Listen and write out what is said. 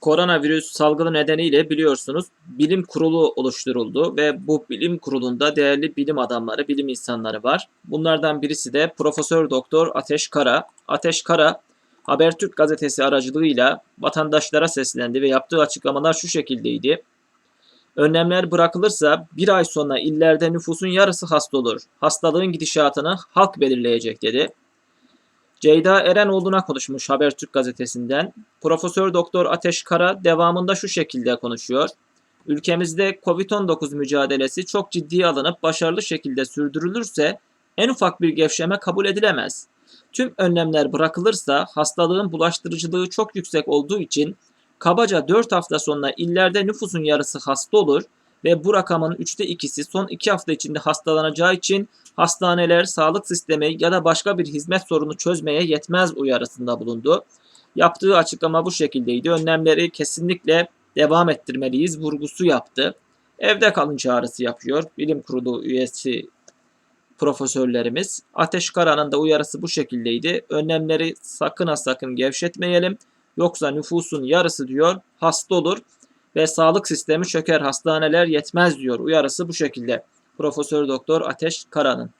koronavirüs salgını nedeniyle biliyorsunuz bilim kurulu oluşturuldu ve bu bilim kurulunda değerli bilim adamları, bilim insanları var. Bunlardan birisi de Profesör Doktor Ateş Kara. Ateş Kara Habertürk gazetesi aracılığıyla vatandaşlara seslendi ve yaptığı açıklamalar şu şekildeydi. Önlemler bırakılırsa bir ay sonra illerde nüfusun yarısı hasta olur. Hastalığın gidişatını halk belirleyecek dedi. Ceyda Erenoğlu'na konuşmuş Habertürk gazetesinden. Profesör Doktor Ateş Kara devamında şu şekilde konuşuyor. Ülkemizde Covid-19 mücadelesi çok ciddiye alınıp başarılı şekilde sürdürülürse en ufak bir gevşeme kabul edilemez. Tüm önlemler bırakılırsa hastalığın bulaştırıcılığı çok yüksek olduğu için kabaca 4 hafta sonra illerde nüfusun yarısı hasta olur ve bu rakamın üçte ikisi son 2 hafta içinde hastalanacağı için hastaneler, sağlık sistemi ya da başka bir hizmet sorunu çözmeye yetmez uyarısında bulundu. Yaptığı açıklama bu şekildeydi. Önlemleri kesinlikle devam ettirmeliyiz vurgusu yaptı. Evde kalın çağrısı yapıyor. Bilim kurulu üyesi profesörlerimiz. Ateş Kara'nın da uyarısı bu şekildeydi. Önlemleri sakın ha sakın gevşetmeyelim. Yoksa nüfusun yarısı diyor hasta olur ve sağlık sistemi çöker hastaneler yetmez diyor. Uyarısı bu şekilde. Profesör Doktor Ateş Kara'nın.